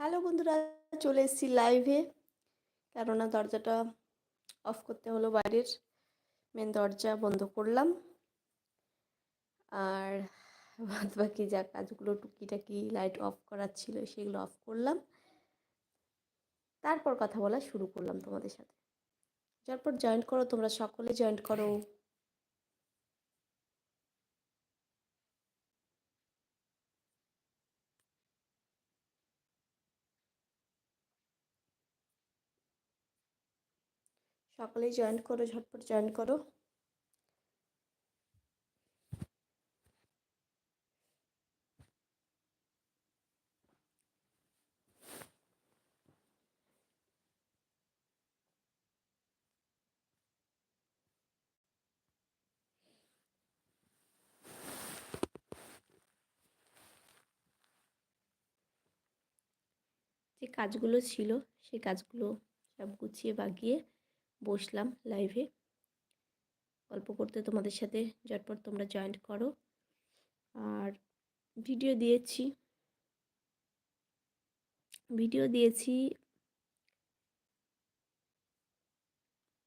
Hello বন্ধুরা, চলে এসেছি লাইভে কেননা দরজাটা অফ করতে হলো বাইরের। মেন দরজা বন্ধ করলাম। আর বাদ বাকি যা কাজগুলো টুকিটাকি লাইট অফ করার ছিল সেগুলো অফ করলাম। তারপর কথা বলা শুরু করলাম তোমাদের সাথে। তারপর জয়েন্ট করো, তোমরা সকলে জয়েন্ট করো। সকলেই জয়েন করো, ঝটপট জয়েন করো। কাজগুলো ছিল সেই কাজগুলো সব গুছিয়ে বাগিয়ে বসলাম লাইভে গল্প করতে তোমাদের সাথে ঝটপট তোমরা জয়েন্ট করো। আর ভিডিও দিয়েছি। ভিডিও দিয়েছি।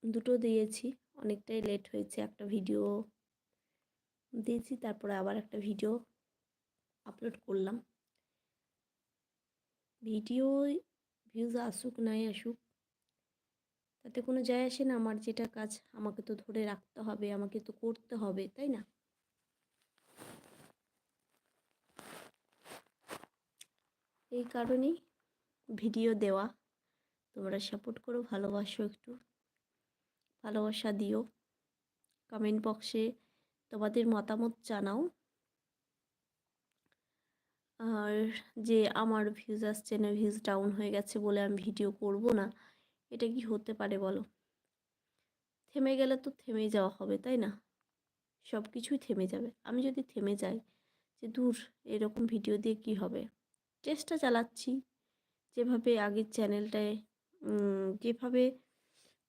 দুটো দিয়েছি। অনেকটাই লেট হয়েছে, একটা ভিডিও দিয়েছি, তারপরে আবার একটা ভিডিও আপলোড করলাম। ভিডিও ভিউজ আসুক, নাই আসুক, তাতে কোনো যায় আসে না। আমার যেটা কাজ, আমাকে তো ধরে রাখতে হবে, আমাকে তো করতে হবে, তাই না? এই কারণেই ভিডিও দেওয়া। তোমরা সাপোর্ট করো, ভালোবাসো একটু। ভালোবাসা দিও। কমেন্ট বক্সে তোমাদের মতামত জানাও। আর যে আমার ভিউজ আসছে না ভিউজ ডাউন হয়ে গেছে বলে আমি ভিডিও করব না, এটা কি হতে পারে বলো? থেমে গেলে তো থেমে যাওয়া হবে, তাই না? সব কিছুই থেমে যাবে। আমি যদি থেমে যাই যে দূর এরকম ভিডিও দিয়ে কি হবে? চেষ্টা চালাচ্ছি। যেভাবে আগের চ্যানেলটায় যেভাবে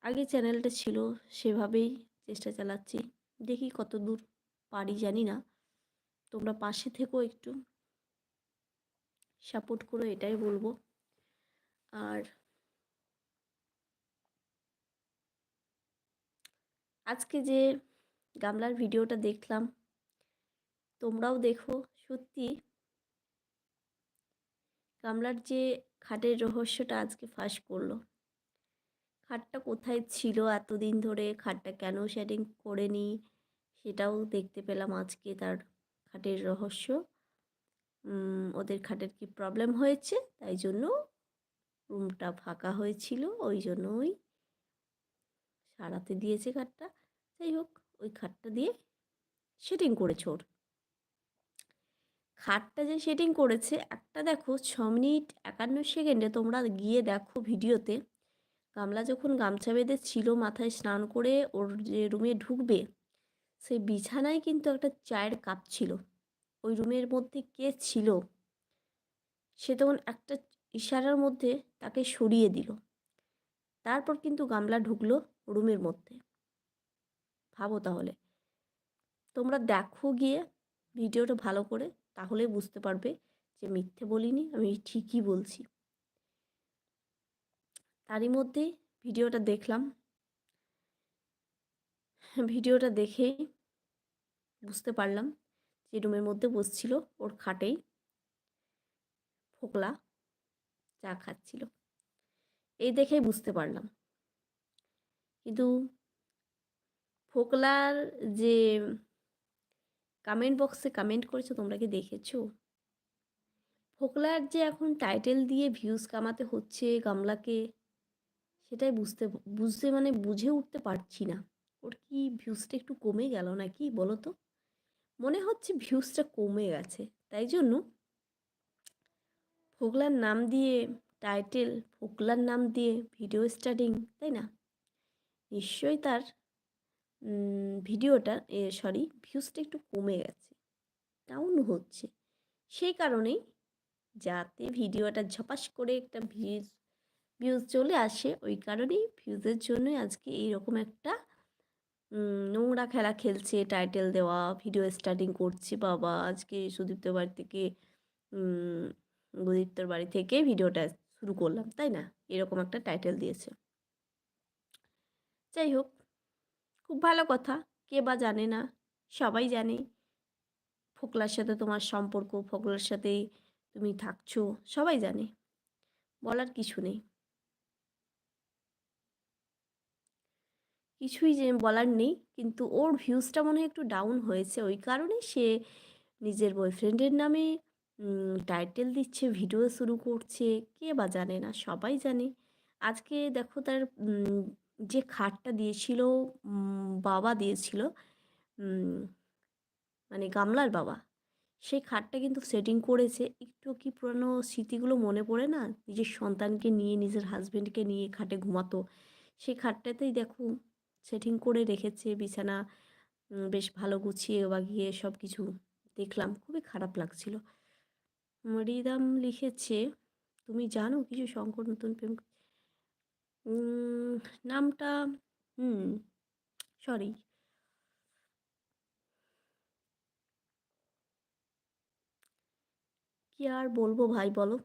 আগে চ্যানেলটা ছিল, সেভাবেই চেষ্টা চালাচ্ছি। দেখি কত দূর পারি জানি না। তোমরা পাশে থেকো একটু। সাপোর্ট করো এটাই বলব। আর আজকে যে গামলার ভিডিওটা দেখলাম, তোমরাও দেখো, সত্যি। গামলার যে খাটের রহস্যটা আজকে ফাঁস করল। খাটটা কোথায় ছিল এতদিন ধরে? খাটটা কেন শেডিং করেনি? সেটাও দেখতে পেলাম আজকে তার খাটের রহস্য। ওদের খাটের কি প্রবলেম হয়েছে? তাই জন্য রুমটা ফাঁকা হয়েছিল। ওই জন্য ওই সারাতে দিয়েছে খাটটা। যাই হোক, ওই খাটটা দিয়ে সেটিং করেছে ওর। খাটটা যে সেটিং করেছে, একটা দেখো, ছ মিনিট একান্ন সেকেন্ডে তোমরা গিয়ে দেখো ভিডিওতে, গামলা যখন গামছা বেঁধে ছিল মাথায় স্নান করে ওর যে রুমে ঢুকবে, সেই বিছানায় কিন্তু একটা চায়ের কাপ ছিল। ওই রুমের মধ্যে কে ছিল? সে তখন একটা ইশারার মধ্যে তাকে সরিয়ে দিল। তারপর কিন্তু গামলা ঢুকলো রুমের মধ্যে। ভাবো তাহলে। তোমরা দেখো গিয়ে ভিডিওটা ভালো করে, তাহলে বুঝতে পারবে যে মিথ্যে বলিনি, আমি ঠিকই বলছি। তারই মধ্যে ভিডিওটা দেখলাম। ভিডিওটা দেখেই বুঝতে পারলাম যে রুমের মধ্যে বসছিল, ওর খাটেই ফোকলা চা খাচ্ছিল। এই দেখেই বুঝতে পারলাম। কিন্তু ফোকলার যে কমেন্ট বক্সে কমেন্ট করেছ, তোমরা কি দেখেছ? ফোকলার যে এখন টাইটেল দিয়ে ভিউজ কামাতে হচ্ছে গামলাকে, সেটাই বুঝতে বুঝতে মানে বুঝে উঠতে পারছি না। ওর কি ভিউজটা একটু কমে গেল নাকি বলো তো? মনে হচ্ছে ভিউজটা কমে গেছে। তাই জন্য ফোকলার নাম দিয়ে টাইটেল ফোকলার নাম দিয়ে ভিডিও স্টার্টিং তাই না? নিশ্চয়ই তার ভিডিওটা সরি ভিউজটা একটু কমে গেছে। ডাউন হচ্ছে। সেই কারণেই যাতে ভিডিওটা ঝপাস করে একটা ভিউজ ভিউজ চলে আসে, ওই কারণেই ভিউজের জন্যই আজকে এইরকম একটা নোংরা খেলা খেলছে টাইটেল দেওয়া ভিডিও স্টার্টিং করছে বাবা। আজকে সুদীপ্তর বাড়ি থেকে গুদীপ্তর বাড়ি থেকে ভিডিওটা শুরু করলাম, তাই না? এরকম একটা টাইটেল দিয়েছে। যাই হোক, খুব ভালো কথা, কে বা জানে না, সবাই জানে। ফোকলার সাথে তোমার সম্পর্ক, ফোকলার সাথেই তুমি থাকছো, সবাই জানে। বলার কিছু নেই। কিছুই যে বলার নেই। কিন্তু ওর ভিউজটা মনে হয় একটু ডাউন হয়েছে। ওই কারণে সে নিজের বয়ফ্রেন্ডের নামে টাইটেল দিচ্ছে ভিডিও শুরু করছে। কে বা জানে না, সবাই জানে। আজকে দেখো তার যে খাটটা দিয়েছিল বাবা দিয়েছিল মানে গামলার বাবা, সেই খাটটা কিন্তু সেটিং করেছে। একটু কি পুরানো স্মৃতিগুলো মনে পড়ে না? নিজের সন্তানকে নিয়ে, নিজের হাজব্যান্ডকে নিয়ে খাটে ঘুমাতো। সেই খাটটাতেই দেখো সেটিং করে রেখেছে, বিছানা বেশ ভালো গুছিয়ে বাগিয়ে সব কিছু দেখলাম। খুবই খারাপ লাগছিল। মরিদাম লিখেছে, তুমি জানো কিছু শঙ্কর নতুন প্রেম নামটা, হুম, সরি। কি আর বলব ভাই বলো?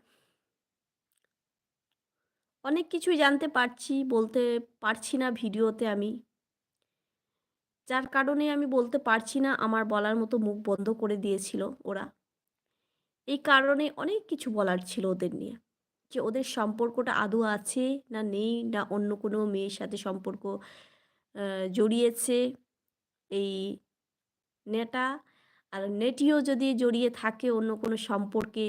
অনেক কিছুই জানতে পারছি, বলতে পারছি না ভিডিওতে আমি। যার কারণে আমি বলতে পারছি না আমার বলার মতো মুখ বন্ধ করে দিয়েছিল ওরা। এই কারণে অনেক কিছু বলার ছিল ওদের নিয়ে। যে ওদের সম্পর্কটা আদৌ আছে না নেই না অন্য কোনো মেয়ের সাথে সম্পর্ক জড়িয়েছে এই নেটা। আর নেটিও যদি জড়িয়ে থাকে অন্য কোনো সম্পর্কে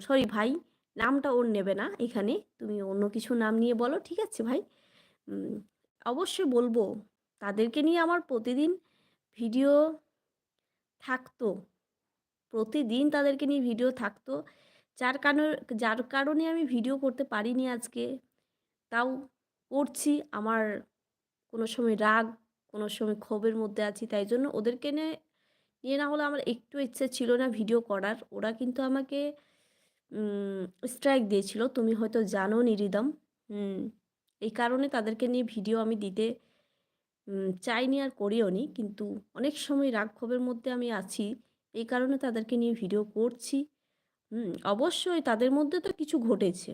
সরি ভাই নামটা ওর নেবে না এখানে। তুমি অন্য কিছু নাম নিয়ে বলো, ঠিক আছে ভাই? অবশ্যই বলব। তাদেরকে নিয়ে আমার প্রতিদিন ভিডিও থাকতো। প্রতিদিন তাদেরকে নিয়ে ভিডিও থাকতো। যার কারণে যার কারণে আমি ভিডিও করতে পারিনি আজকে, তাও করছি। আমার কোনো সময় রাগ, কোনো সময় ক্ষোভের মধ্যে আছি, তাই জন্য ওদেরকে নিয়ে নিয়ে না হলে আমার একটু ইচ্ছে ছিল না ভিডিও করার। ওরা কিন্তু আমাকে স্ট্রাইক দিয়েছিল। তুমি হয়তো জানো নিরিদম এই কারণে তাদেরকে নিয়ে ভিডিও আমি দিতে চাইনি আর করিও নি কিন্তু অনেক সময় রাগ ক্ষোভের মধ্যে আমি আছি, এই কারণে তাদেরকে নিয়ে ভিডিও করছি। হুম অবশ্যই তাদের মধ্যে তো কিছু ঘটেছে।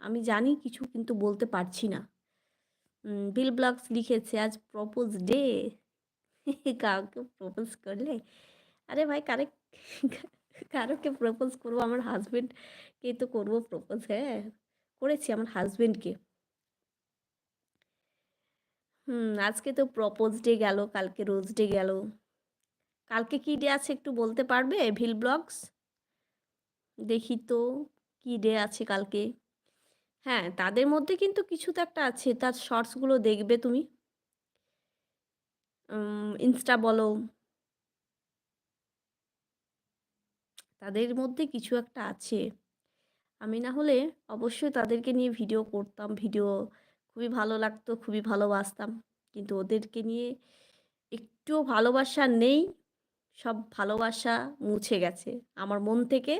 আমি জানি কিছু, কিন্তু বলতে পারছি না। বিল ব্লগস লিখেছে, আজ প্রপোজ ডে কাউকে প্রপোজ করলে? আরে ভাই কারে কারোকে প্রপোজ করব, আমার হাজব্যান্ডকে তো করব প্রপোজ হ্যাঁ করেছি আমার হাজব্যান্ডকে হুম, আজকে তো প্রপোজ ডে গেল, কালকে রোজ ডে গেল। কালকে কী ডে আছে একটু বলতে পারবে? ভিল ব্লগস দেখি তো, কী ডে আছে কালকে? হ্যাঁ তাদের মধ্যে কিন্তু কিছু তো একটা আছে, তার শর্টসগুলো দেখবে তুমি। ইনস্টা বলো তাদের মধ্যে কিছু একটা আছে। আমি না হলে অবশ্যই তাদেরকে নিয়ে ভিডিও করতাম, ভিডিও খুবই ভালো লাগতো, খুবই ভালোবাসতাম। কিন্তু ওদেরকে নিয়ে একটুও ভালোবাসা নেই, সব ভালোবাসা মুছে গেছে আমার মন থেকে।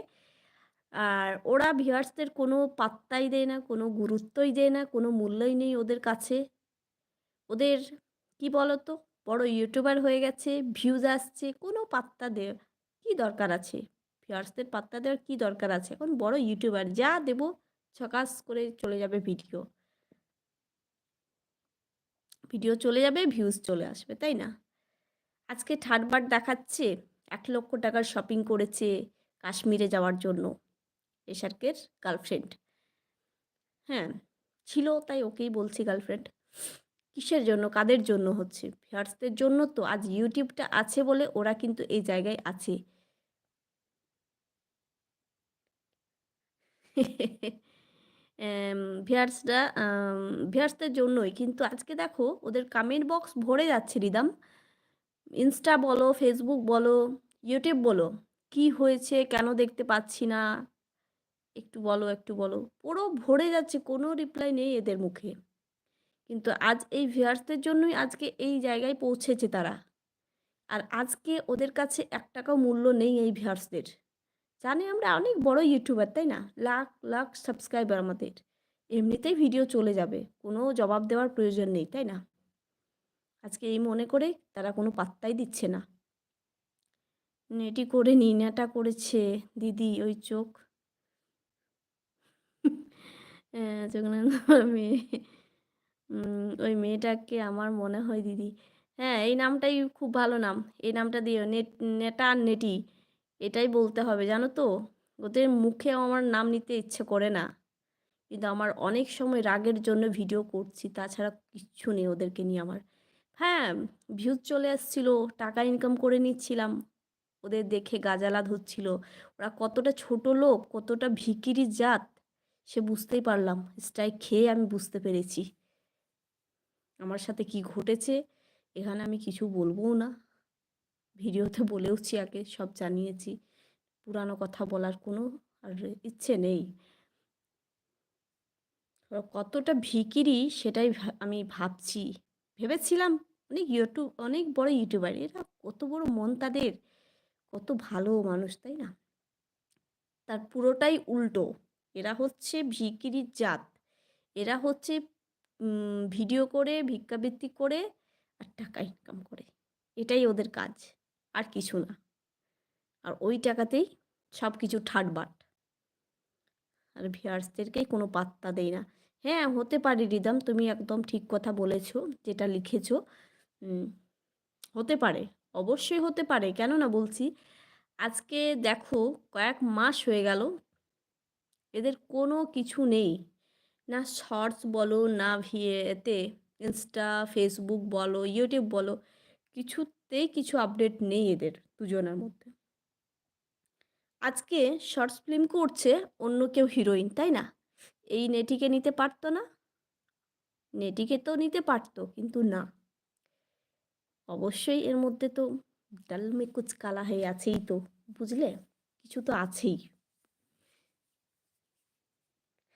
আর ওরা ভিউয়ার্সদের কোনো পাত্তাই দেয় না, কোনো গুরুত্বই দেয় না, কোনো মূল্যই নেই ওদের কাছে। ওদের কি বলতো? বড় ইউটিউবার হয়ে গেছে, ভিউজ আসছে, কোনো পাত্তা দে কী দরকার আছে? ভিউয়ার্সদের পাত্তা দেওয়ার কী দরকার আছে? এখন বড় ইউটিউবার যা দেব, ছকাস করে চলে যাবে ভিডিও ভিডিও চলে যাবে ভিউজ চলে আসবে, তাই না? আজকে থার্ড বার দেখাচ্ছে, এক লক্ষ টাকার শপিং করেছে কাশ্মীরে যাওয়ার জন্য, এশার্কের গার্লফ্রেন্ড হ্যাঁ ছিল, তাই ওকেই বলছি গার্লফ্রেন্ড কিসের জন্য? কাদের জন্য হচ্ছে? ভিউয়ার্সদের জন্য তো আজ ইউটিউবটা আছে বলে ওরা কিন্তু এই জায়গায় আছে। ভিয়ার্সরা ভিয়ার্সদের জন্যই। কিন্তু আজকে দেখো, ওদের কামেন্ট বক্স ভরে যাচ্ছে রিদাম। ইনস্টা বলো ফেসবুক বলো ইউটিউব বলো, কি হয়েছে, কেন দেখতে পাচ্ছি না? একটু বলো একটু বলো। পুরো ভরে যাচ্ছে, কোনো রিপ্লাই নেই এদের মুখে। কিন্তু আজ এই ভিউয়ার্সদের জন্যই আজকে এই জায়গায় পৌঁছেছে তারা। আর আজকে ওদের কাছে এক টাকাও মূল্য নেই এই ভিউয়ার্সদের জানি আমরা অনেক বড় ইউটিউবার তাই না? লাখ লাখ সাবস্ক্রাইবার আমাদের। এমনিতেই ভিডিও চলে যাবে। কোনো জবাব দেওয়ার প্রয়োজন নেই তাই না? আজকে এই মনে করে তারা কোনো পাত্তাই দিচ্ছে না। নেটি করে নি নেটা করেছে। দিদি ওই চোখ। হ্যাঁ, মেয়ে। ওই মেয়েটাকে আমার মনে হয় দিদি। হ্যাঁ এই নামটাই খুব ভালো নাম। এই নামটা দিও। নেট নেটা নেটি এটাই বলতে হবে, জানো তো? ওদের মুখে আমার নাম নিতে ইচ্ছে করে না। কিন্তু আমার অনেক সময় রাগের জন্য ভিডিও করছি, তাছাড়া কিচ্ছু নেই ওদেরকে নিয়ে আমার। হ্যাঁ ভিউজ চলে আসছিল, টাকা ইনকাম করে নিচ্ছিলাম। ওদের দেখে গাজালাদ হচ্ছিল। ওরা কতটা ছোট লোক, কতটা ভিকিরি জাত, সে বুঝতেই পারলাম। স্ট্রাইক খেয়ে আমি বুঝতে পেরেছি। আমার সাথে কি ঘটেছে, এখানে আমি কিছু বলবোও না। ভিডিওতে বলেওছি আগে, সব জানিয়েছি। পুরানো কথা বলার কোনো আর ইচ্ছে নেই। কতটা ভিকিরি সেটাই আমি ভাবছি। ভেবেছিলাম অনেক ইউটিউব অনেক বড় ইউটিউবার, এরা কত বড় মন তাদের, কত ভালো মানুষ, তাই না? তার পুরোটাই উল্টো। এরা হচ্ছে ভিকিরির জাত। এরা হচ্ছে ভিডিও করে, ভিক্ষাবৃত্তি করে আর টাকা ইনকাম করে। এটাই ওদের কাজ। আর কিছু না। আর ওই টাকাতেই সব কিছু ঠাটবাট। আর ভিয়ার্সদেরকেই কোনো পাত্তা দেয় না। হ্যাঁ হতে পারে রিদম, তুমি একদম ঠিক কথা বলেছ, যেটা লিখেছ। হতে পারে, অবশ্যই হতে পারে। কেন না বলছি, আজকে দেখো কয়েক মাস হয়ে গেল, এদের কোনো কিছু নেই। না শর্টস বলো, না ভিয়েতে ইনস্টা, ফেসবুক বলো, ইউটিউব বলো কিছুতেই কিছু আপডেট নেই এদের দুজনের মধ্যে। আজকে শর্টস ফিল্ম করছে অন্য কেউ হিরোইন তাই না? এই নেটিকে নিতে পারতো না। নেটিকে তো নিতে পারতো, কিন্তু না। অবশ্যই এর মধ্যে তো ডাল কুচ কালা হয়ে আছেই তো, বুঝলে? কিছু তো আছেই।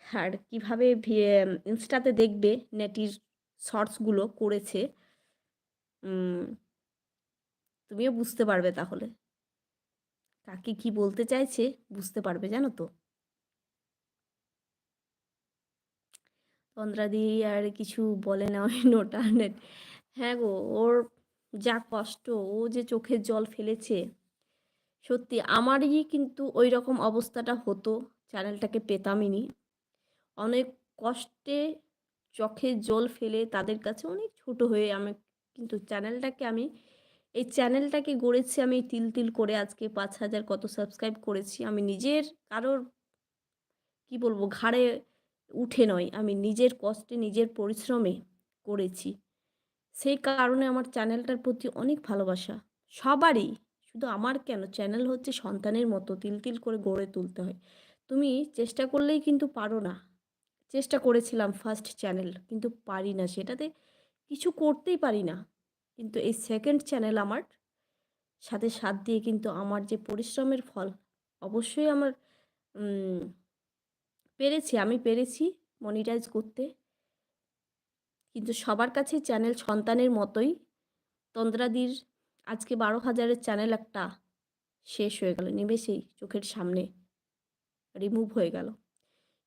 আর কীভাবে ইনস্টাতে দেখবে নেটির শর্টসগুলো করেছে? তুমিও বুঝতে পারবে তাহলে। কাকে কি বলতে চাইছে বুঝতে পারবে, জানো তো? তন্দ্রাদি আর কিছু বলে না ওই নোটা নেট হ্যাঁ গো, ওর যা কষ্ট, ও যে চোখের জল ফেলেছে, সত্যি আমারই কিন্তু ওই রকম অবস্থাটা হতো, চ্যানেলটাকে পেতামই নি। অনেক কষ্টে চোখে জল ফেলে তাদের কাছে অনেক ছোট হয়ে আমি কিন্তু চ্যানেলটাকে আমি এই চ্যানেলটাকে গড়েছি আমি তিল তিল করে আজকে পাঁচ হাজার কত সাবস্ক্রাইব করেছি। আমি নিজের কারোর, কি বলব, ঘাড়ে উঠে নয়, আমি নিজের কষ্টে, নিজের পরিশ্রমে করেছি। সেই কারণে আমার চ্যানেলটার প্রতি অনেক ভালোবাসা। সবারই, শুধু আমার কেন? চ্যানেল হচ্ছে সন্তানের মতো, তিল তিল করে গড়ে তুলতে হয়। তুমি চেষ্টা করলেই কিন্তু পারো না। চেষ্টা করেছিলাম ফার্স্ট চ্যানেল কিন্তু পারি না। সেটাতে কিছু করতেই পারি না। কিন্তু এই সেকেন্ড চ্যানেল আমার, সাথে সাথ দিয়ে কিন্তু আমার যে পরিশ্রমের ফল, অবশ্যই আমার পেরেছি, আমি পেরেছি মনিটাইজ করতে। কিন্তু সবার কাছে চ্যানেল সন্তানের মতোই, তন্দ্রাদির আজকে বারো হাজারের চ্যানেল একটা শেষ হয়ে গেল, নিমেষেই চোখের সামনে রিমুভ হয়ে গেল।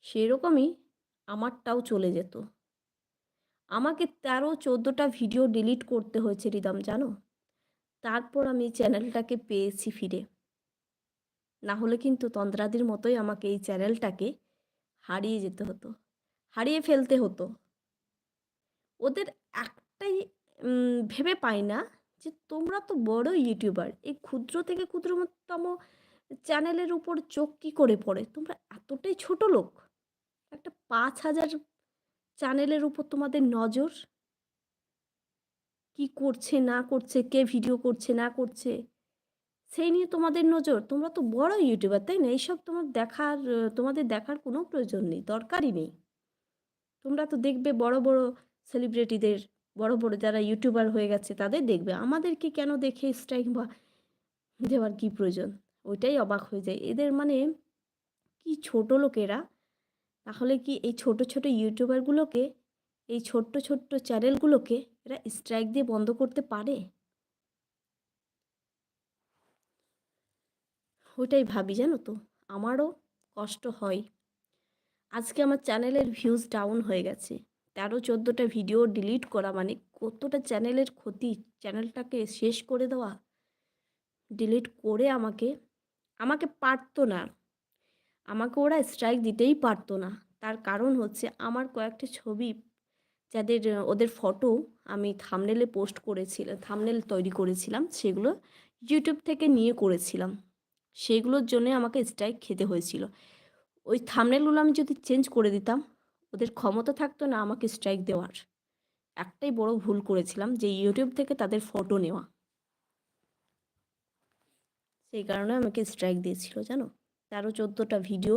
সেরকমই আমারটাও চলে যেত। আমাকে তেরো, চোদ্দোটা ভিডিও ডিলিট করতে হয়েছে রিদম, জানো? তারপর আমি চ্যানেলটাকে পেয়েছি ফিরে। না হলে কিন্তু তন্দ্রাদির মতোই আমাকে এই চ্যানেলটাকে হারিয়ে যেতে হতো, হারিয়ে ফেলতে হতো। ওদের একটাই ভেবে পাই না যে তোমরা তো বড় ইউটিউবার এই ক্ষুদ্র থেকে ক্ষুদ্রতম চ্যানেলের উপর চোখ কী করে পড়ে? তোমরা এতটাই ছোট লোক, একটা পাঁচ হাজার চ্যানেলের উপর তোমাদের নজর? কি করছে, না করছে, কে ভিডিও করছে, না করছে? সেই নিয়ে তোমাদের নজর। তোমরা তো বড় ইউটিউবার তাই না? এইসব তোমার দেখার, তোমাদের দেখার কোনো প্রয়োজন নেই, দরকারই নেই। তোমরা তো দেখবে বড় বড় সেলিব্রিটিদের বড় বড় যারা ইউটিউবার হয়ে গেছে, তাদের দেখবে। আমাদেরকে কেন দেখে স্ট্রাইক বা দেওয়ার কী প্রয়োজন? ওইটাই অবাক হয়ে যায়। এদের মানে কি ছোট লোকেরা? তাহলে কি এই ছোট ছোট ইউটিউবারগুলোকে এই ছোট্ট ছোট্ট চ্যানেলগুলোকে এরা স্ট্রাইক দিয়ে বন্ধ করতে পারে? ওইটাই ভাবি, জানো তো। আমারও কষ্ট হয়। আজকে আমার চ্যানেলের ভিউজ ডাউন হয়ে গেছে। তেরো, চোদ্দোটা ভিডিও ডিলিট করা মানে কতটা চ্যানেলের ক্ষতি? চ্যানেলটাকে শেষ করে দেওয়া? ডিলিট করে আমাকে আমাকে পারতো না। আমাকে ওরা স্ট্রাইক দিতেই পারতো না। তার কারণ হচ্ছে আমার কয়েকটি ছবি যাদের, ওদের ফটো আমি থামনেলে পোস্ট করেছিলাম থামনেল তৈরি করেছিলাম, সেগুলো ইউটিউব থেকে নিয়ে করেছিলাম। সেগুলোর জন্যে আমাকে স্ট্রাইক খেতে হয়েছিল। ওই থামনেলগুলো আমি যদি চেঞ্জ করে দিতাম, ওদের ক্ষমতা থাকতো না আমাকে স্ট্রাইক দেওয়ার। একটাই বড় ভুল করেছিলাম যে ইউটিউব থেকে তাদের ফটো নেওয়া। সেই কারণে আমাকে স্ট্রাইক দিয়েছিল, জানো? তেরো, চোদ্দোটা ভিডিও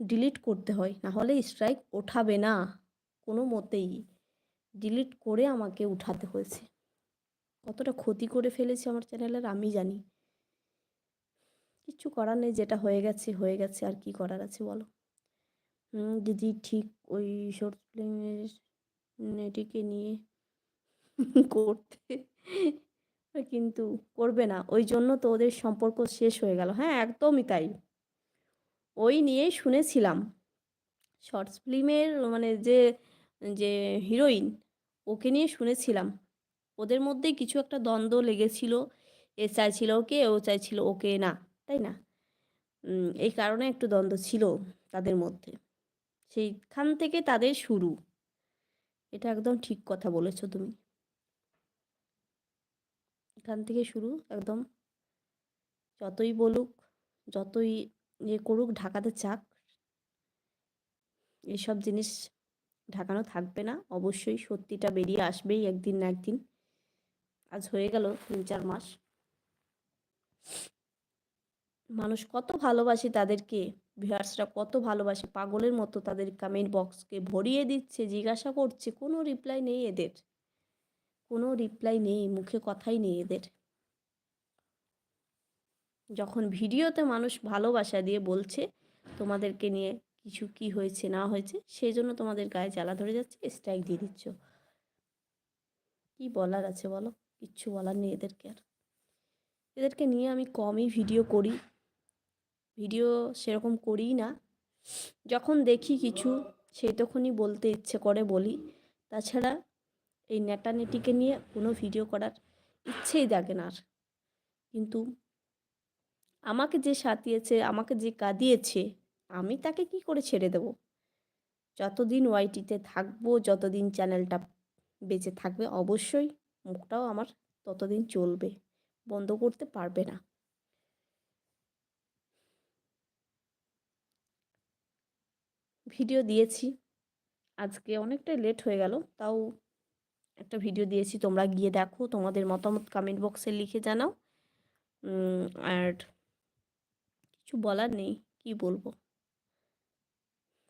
ডিলিট করতে হয়। না হলে স্ট্রাইক ওঠাবে না। কোনো মতেই ডিলিট করে আমাকে উঠাতে হয়েছে। কতটা ক্ষতি করে ফেলেছি আমার চ্যানেলের আমি জানি। কিচ্ছু করার নেই, যেটা হয়ে গেছে হয়ে গেছে। আর কি করার আছে বলো? দিদি ঠিক ওই শর্ট ফিল্মের নেটিকে নিয়ে করতে কিন্তু করবে না। ওই জন্য তো ওদের সম্পর্ক শেষ হয়ে গেল। হ্যাঁ একদমই তাই। ওই নিয়েই শুনেছিলাম। শর্টস ফিল্মের মানে যে যে হিরোইন, ওকে নিয়ে শুনেছিলাম। ওদের মধ্যেই কিছু একটা দ্বন্দ্ব লেগেছিল। এ চাইছিল ওকে, ও চাইছিল ওকে না, তাই না? এই কারণে একটু দ্বন্দ্ব ছিল তাদের মধ্যে। সেইখান থেকে তাদের শুরু। এটা একদম ঠিক কথা বলেছ তুমি। এখান থেকে শুরু, একদম যতই বলুক, যতই ইয়ে করুক, ঢাকাতে চাক। এসব জিনিস ঢাকানো থাকবে না। অবশ্যই সত্যিটা বেরিয়ে আসবেই একদিন না একদিন। আজ হয়ে গেল তিন চার মাস। মানুষ কত ভালোবাসে তাদেরকে ভিউয়ার্সরা কত ভালোবাসে, পাগলের মতো তাদের কমেন্ট বক্সকে ভরিয়ে দিচ্ছে, জিজ্ঞাসা করছে, কোনো রিপ্লাই নেই এদের। কোনো রিপ্লাই নেই, মুখে কথাই নেই এদের। যখন ভিডিওতে মানুষ ভালোবাসা দিয়ে বলছে, তোমাদেরকে নিয়ে কিছু কি হয়েছে, না হয়েছে সেই জন্য তোমাদের গায়ে জ্বালা ধরে যাচ্ছে স্ট্রাইক দিয়ে দিচ্ছ। কি বলার আছে বলো? কিচ্ছু বলার নেই এদেরকে আর। এদেরকে নিয়ে আমি কমই ভিডিও করি। ভিডিও সেরকম করি না। যখন দেখি কিছু, সেই তখনই বলতে ইচ্ছে করে বলি। তাছাড়া এই নেটানেটিকে নিয়ে কোনো ভিডিও করার ইচ্ছেই দেখে না আর। কিন্তু আমাকে যে সাতিয়েছে আমাকে যে কাঁদিয়েছে, আমি তাকে কি করে ছেড়ে দেব? যতদিন ওয়াইটিতে থাকব, যতদিন চ্যানেলটা বেঁচে থাকবে, অবশ্যই মুখটাও আমার ততদিন চলবে, বন্ধ করতে পারবে না। ভিডিও দিয়েছি, আজকে অনেকটাই লেট হয়ে গেল, তাও একটা ভিডিও দিয়েছি, তোমরা গিয়ে দেখো, তোমাদের মতামত কমেন্ট বক্সে লিখে জানাও। আর কিছু বলার নেই, কি বলব?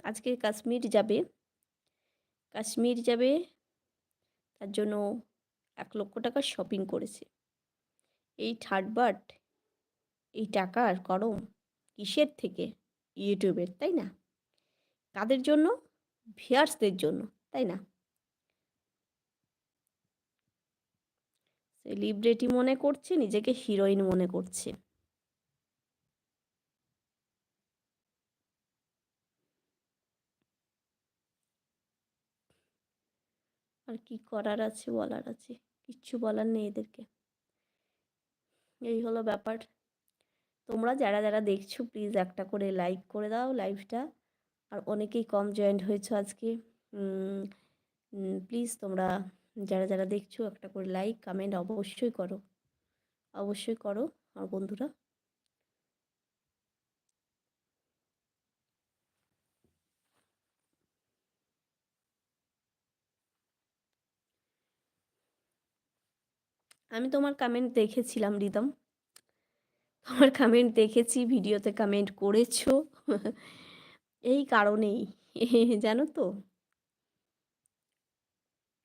আজকে কাশ্মীর যাবে। কাশ্মীর যাবে, তার জন্য এক লক্ষ টাকা শপিং করেছে। এই থার্ড বার্ড এই টাকার করম কিসের থেকে? ইউটিউবের, তাই না? কাদের জন্য? ভিয়ার্সদের জন্য, তাই না? সেলিব্রিটি মনে করছে, নিজেকে হিরোইন মনে করছে। আর কি করার আছে, বলার আছে, কিচ্ছু বলার নেই এদেরকে। এই হলো ব্যাপার। তোমরা যারা যারা দেখছ প্লিজ একটা করে লাইক করে দাও লাইভটা আর অনেকেই কম জয়েন্ট হয়েছো আজকে। প্লিজ তোমরা যারা যারা দেখছ একটা করে লাইক কমেন্ট অবশ্যই করো। অবশ্যই করো আমার বন্ধুরা। আমি তোমার কমেন্ট দেখেছিলাম, রিদম। তোমার কমেন্ট দেখেছি ভিডিওতে কমেন্ট করেছ। এই কারণেই, জানো তো।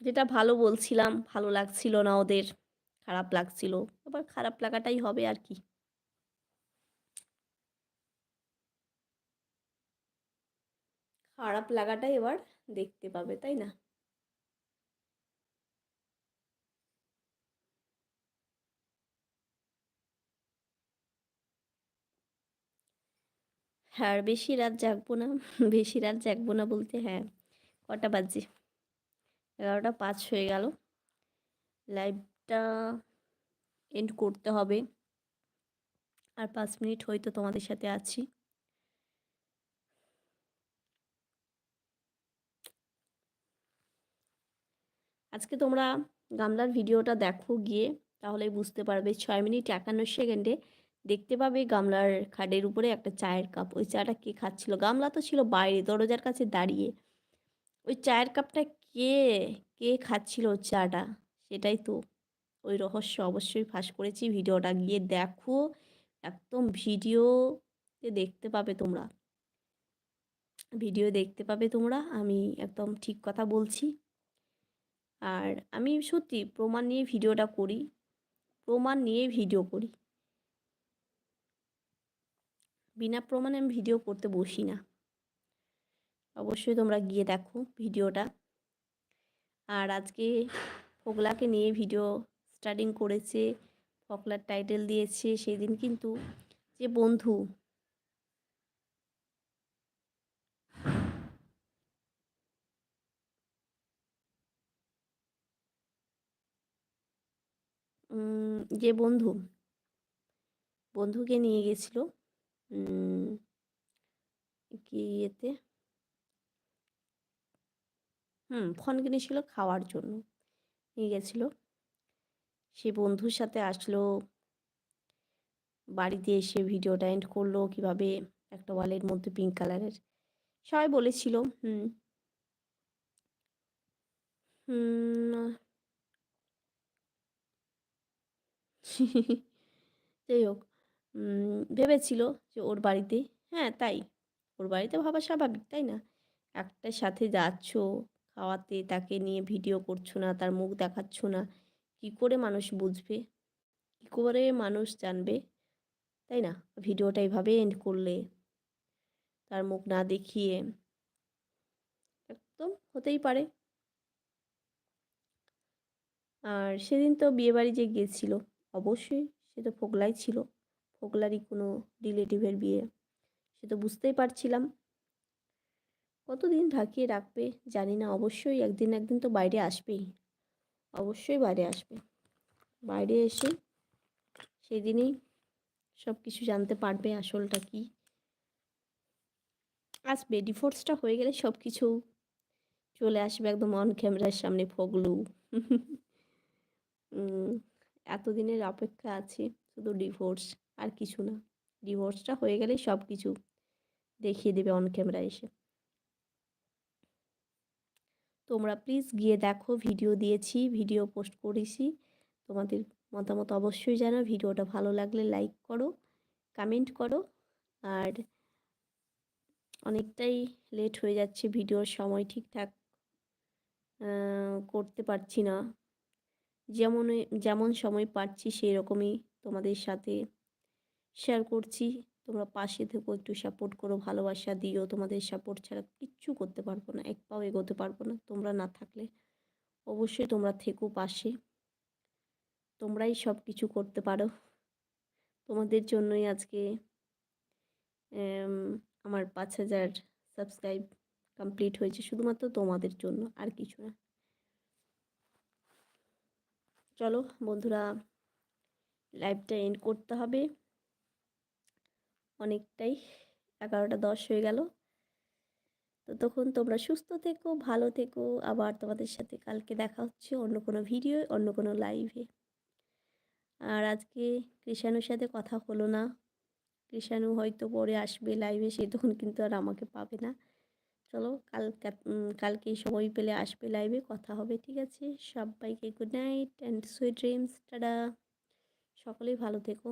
যেটা ভালো বলছিলাম, ভালো লাগছিল না ওদের, খারাপ লাগছিল, আবার খারাপ লাগাটাই হবে আর কি। খারাপ লাগাটাই এবার দেখতে পাবে, তাই না? হ্যাঁ আর বেশি রাত জাগবো না, বেশি রাত জাগবো না বলতে হ্যাঁ কটা বাজে? এগারোটা পাঁচ হয়ে গেল। লাইভটা এন্ড করতে হবে। আর পাঁচ মিনিট হয়তো তোমাদের সাথে আছি। আজকে তোমরা গামলার ভিডিওটা দেখো গিয়ে, তাহলে বুঝতে পারবে। ছয় মিনিট একান্ন সেকেন্ডে দেখতে পাবে গামলার খাটের উপরে একটা চায়ের কাপ। ওই চাটা কে খাচ্ছিল? গামলা তো ছিল বাইরে, দরজার কাছে দাঁড়িয়ে। ওই চায়ের কাপটা কে কে খাচ্ছিল চাটা? সেটাই তো। ওই রহস্য অবশ্যই ফাঁস করেছি। ভিডিওটা গিয়ে দেখো। একদম ভিডিওতে দেখতে পাবে তোমরা। ভিডিও দেখতে পাবে তোমরা। আমি একদম ঠিক কথা বলছি। আর আমি সত্যি প্রমাণ নিয়ে ভিডিওটা করি। প্রমাণ নিয়ে ভিডিও করি। বিনা প্রমাণে আমি ভিডিও করতে বসি না। অবশ্যই তোমরা গিয়ে দেখো ভিডিওটা। আর আজকে ফোকলাকে নিয়ে ভিডিও স্টার্টিং করেছে, ফকলার টাইটেল দিয়েছে সেদিন কিন্তু যে বন্ধু। যে বন্ধু। বন্ধুকে নিয়ে গেছিল কি ইয়েতে? হুম ফোন কিনেছিল খাওয়ার জন্য। নিয়ে গেছিল। সে বন্ধুর সাথে আসলো। বাড়িতে এসে ভিডিওটা এন্ড করল কীভাবে একটা ওয়ালের মধ্যে পিঙ্ক কালারের সবাই বলেছিল, হুম। যাই হোক ভেবেছিল যে ওর বাড়িতে হ্যাঁ তাই। ওর বাড়িতে ভাবা স্বাভাবিক, তাই না? একটার সাথে যাচ্ছ খাওয়াতে, তাকে নিয়ে ভিডিও করছ না, তার মুখ দেখাচ্ছ না, কি করে মানুষ বুঝবে? কী করে মানুষ জানবে? তাই না? ভিডিওটা এইভাবে এন্ড করলে তার মুখ না দেখিয়ে একদম হতেই পারে। আর সেদিন তো বিয়েবাড়ি যে গিয়েছিল, অবশ্যই সে তো ফোগলাই ছিল। ফোগলারই কোনো রিলেটিভের বিয়ে, সে তো বুঝতেই পারছিলাম। কতদিন ঢাকিয়ে রাখবে জানি না, অবশ্যই একদিন একদিন তো বাইরে আসবেই। অবশ্যই বাইরে আসবে। বাইরে এসে সেদিনই সব কিছু জানতে পারবে আসলটা কি। আসবে ডিভোর্সটা হয়ে গেলে সব কিছু চলে আসবে একদম অন ক্যামেরার সামনে ফগলু। এতদিনের অপেক্ষা আছে, শুধু ডিভোর্স আর কিছু না। ডিভোর্সটা হয়ে গেলে সব কিছু দেখিয়ে দেবে অন ক্যামেরা এসে। তোমরা প্লিজ গিয়ে দেখো ভিডিও দিয়েছি ভিডিও পোস্ট করেছি। তোমাদের মতামত অবশ্যই জানো ভিডিওটা ভালো লাগলে লাইক করো কমেন্ট করো। আর অনেকটাই লেট হয়ে যাচ্ছে ভিডিওর সময় ঠিকঠাক করতে পারছি না। যেমন যেমন সময় পাচ্ছি সেই রকমই তোমাদের সাথে শেয়ার করছি। তোমরা পাশে থেকো, একটু সাপোর্ট করো, ভালোবাসা দিও, তোমাদের সাপোর্ট ছাড়া কিচ্ছু করতে পারব না, এক পাও এগোতে পারব না, তোমরা না থাকলে অবশ্যই তোমরা থেকো পাশে। তোমরাই সব কিছু করতে পারো। তোমাদের জন্যই আজকে আমার পাঁচ হাজার সাবস্ক্রাইব কমপ্লিট হয়েছে, শুধুমাত্র তোমাদের জন্য, আর কিছু না। চলো বন্ধুরা লাইভটা এন্ড করতে হবে। অনেকটাই এগারোটা দশ হয়ে গেল। তো তখন তোমরা সুস্থ থেকো, ভালো থেকো। আবার তোমাদের সাথে কালকে দেখা হচ্ছে অন্য কোনো ভিডিও অন্য কোনো লাইভে আর আজকে কৃষাণুর সাথে কথা হলো না। কৃষাণু হয়তো পরে আসবে লাইভে সে তখন কিন্তু আর আমাকে পাবে না। চলো কাল কালকে সময় পেলে আসবে লাইভে কথা হবে, ঠিক আছে? সবাইকে good night and sweet dreams tada সকলেই ভালো থেকো।